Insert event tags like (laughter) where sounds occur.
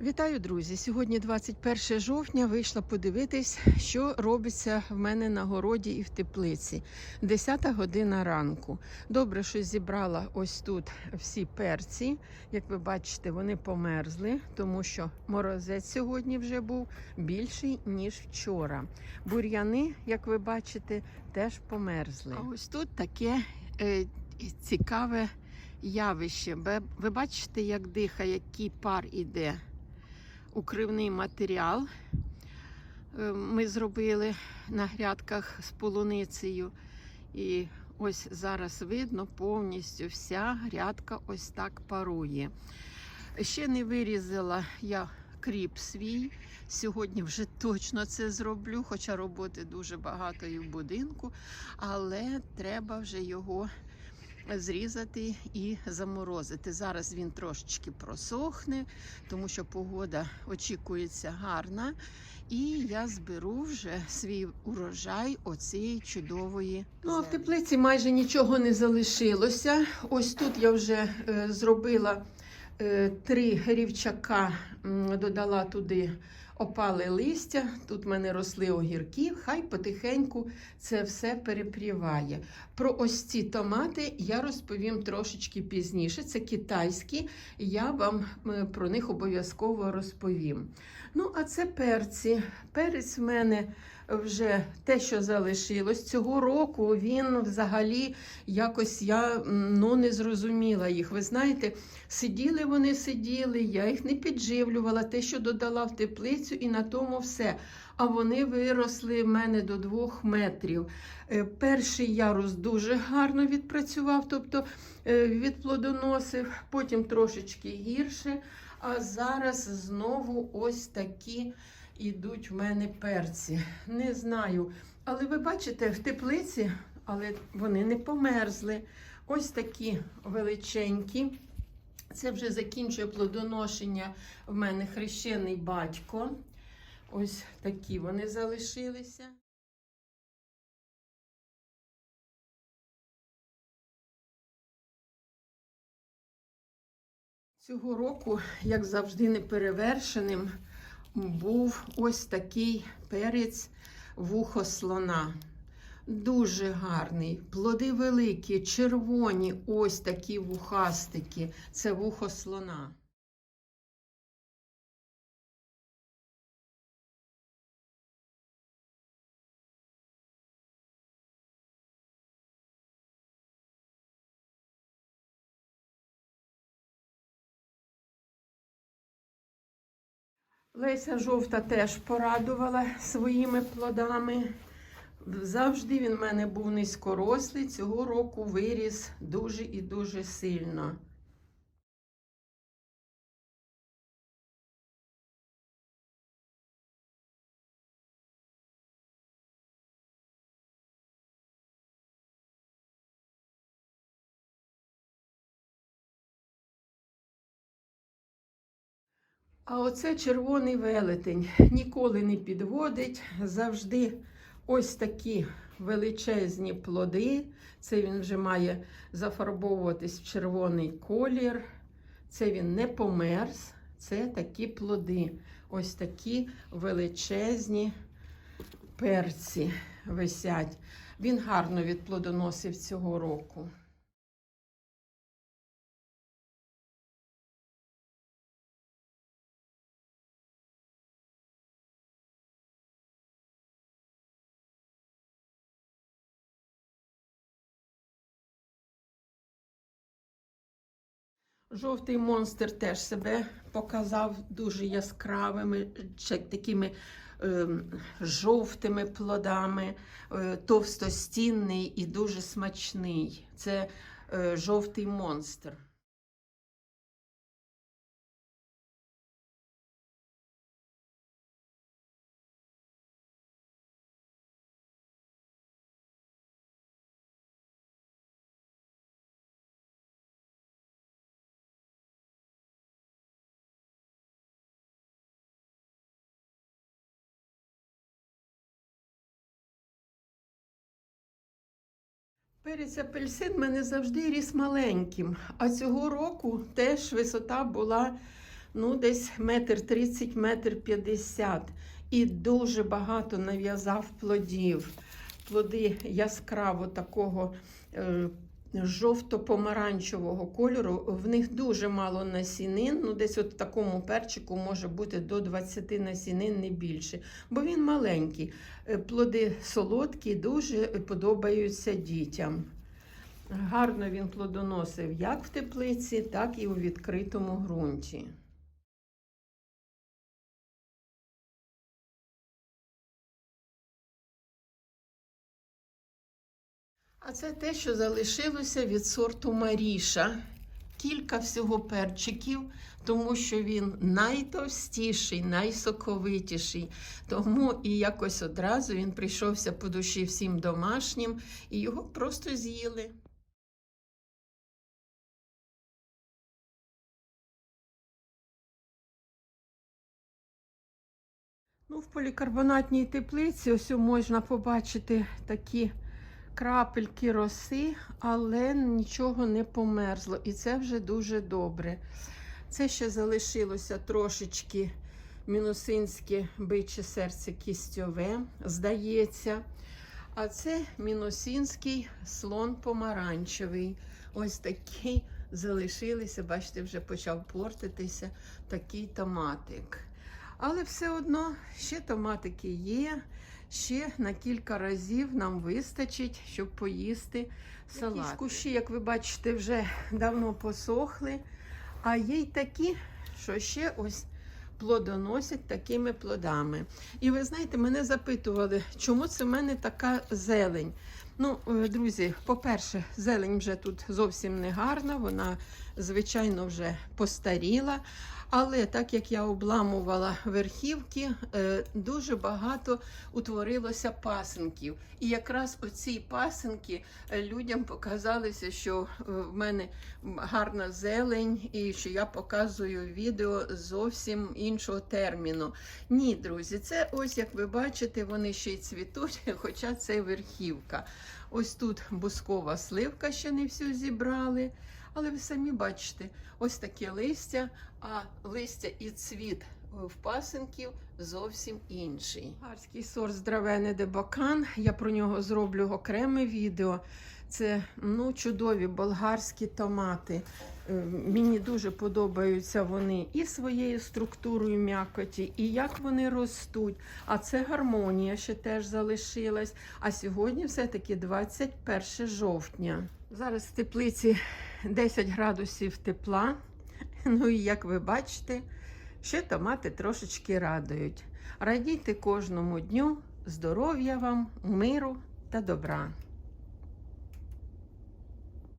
Вітаю, друзі! Сьогодні 21 жовтня. Вийшла подивитись, що робиться в мене на городі і в теплиці. 10 година ранку. Добре, що зібрала ось тут всі перці. Як ви бачите, вони померзли, тому що морозець сьогодні вже був більший ніж вчора. Бур'яни, як ви бачите, теж померзли. А ось тут таке е, цікаве явище. Ви бачите, як дихає, який пар іде укривний матеріал е, ми зробили на грядках з полуницею. І ось зараз видно повністю вся грядка ось так парує. Ще не вирізала я кріп свій. Сьогодні вже точно це зроблю, хоча роботи дуже багато і в будинку, але треба вже його зрізати і заморозити. Зараз він трошечки просохне, тому що погода очікується гарна. І я зберу вже свій урожай оцієї чудової. Ну а в теплиці майже нічого не залишилося. Ось тут я вже е, зробила е, три рівчака, додала туди опале листя. Тут в мене росли огірки. Хай потихеньку це все перепріває. Про ось ці томати я розповім трошечки пізніше. Це китайські, я вам е, про них обов'язково розповім. Ну, а це перці. Перець в мене вже те, що залишилось. Цього року він взагалі якось я ну, не зрозуміла їх. Ви знаєте, сиділи вони, сиділи, я їх не підживлювала, те, що додала в теплицю, і на тому все. А вони виросли в мене до двох метрів. Е, Перший ярус дуже гарно відпрацював, тобто е, відплодоносив, потім трошечки гірше. А зараз знову ось такі ідуть в мене перці. Не знаю. Але ви бачите, в теплиці, але вони не померзли. Ось такі величенькі. Це вже закінчує плодоношення в мене хрещений батько. Ось такі вони залишилися. Цього року, як завжди, неперевершеним був ось такий перець вухо слона. Дуже гарний, плоди великі, червоні, ось такі вухастики. Це вухо слона. Леся жовта теж порадувала своїми плодами. Завжди він в мене був низькорослий. Цього року виріс дуже і дуже сильно. А оце червоний велетень ніколи не підводить, завжди ось такі величезні плоди. Це він вже має зафарбовуватись в червоний колір. Це він не померз. Це такі плоди. Ось такі величезні перці висять. Він гарно відплодоносив цього року. Жовтий монстр теж себе показав дуже яскравими, такими е, жовтими плодами, е, товстостінний і дуже смачний. Це е, жовтий монстр. Перець апельсин в мене завжди ріс маленьким, а цього року теж висота була ну, десь метр тридцять, метр п'ятдесят. І дуже багато нав'язав плодів. Плоди яскраво такого е, жовто-помаранчевого кольору. В них дуже мало насінин. Ну, десь от в такому перчику може бути до 20 насінин, не більше. Бо він маленький. Е, Плоди солодкі, дуже подобаються дітям. Гарно він плодоносив як в теплиці, так і у відкритому ґрунті. А це те, що залишилося від сорту Маріша. Кілька всього перчиків, тому що він найтовстіший, найсоковитіший. Тому і якось одразу він прийшовся по душі всім домашнім, і його просто з'їли. Ну, в полікарбонатній теплиці ось можна побачити такі крапельки роси, але нічого не померзло. І це вже дуже добре. Це ще залишилося трошечки мінусинське биче серце кістьове, здається. А це мінусинський слон помаранчевий. Ось такий залишилися, бачите, вже почав портитися такий томатик. Але все одно ще томатики є. Ще на кілька разів нам вистачить, щоб поїсти салат. Якісь кущі, як ви бачите, вже давно посохли. А є й такі, що ще ось плодоносять такими плодами. І ви знаєте, мене запитували, чому це в мене така зелень. Ну, е, друзі, по-перше, зелень вже тут зовсім не гарна, вона, звичайно, вже постаріла. Але так як я обламувала верхівки, е, дуже багато утворилося пасинків. І якраз оці пасинки е, людям показалися, що в мене гарна зелень, і що я показую відео зовсім іншого терміну. Ні, друзі, це ось як ви бачите, вони ще й цвітуть, (laughs) хоча це верхівка. Ось тут бускова сливка ще не всю зібрали. Але ви самі бачите, ось таке листя, а листя і цвіт в пасенків зовсім інший. Гарський сорт здравене дебакан. Я про нього зроблю окреме відео. Це ну, чудові болгарські томати. Е, Мені дуже подобаються вони і своєю структурою м'якоті, і як вони ростуть. А це гармонія ще теж залишилась. А сьогодні все-таки 21 жовтня. Зараз в теплиці 10 градусів тепла. (laughs) Ну і як ви бачите, ще томати трошечки радують. Радійте кожному дню, здоров'я вам, миру та добра.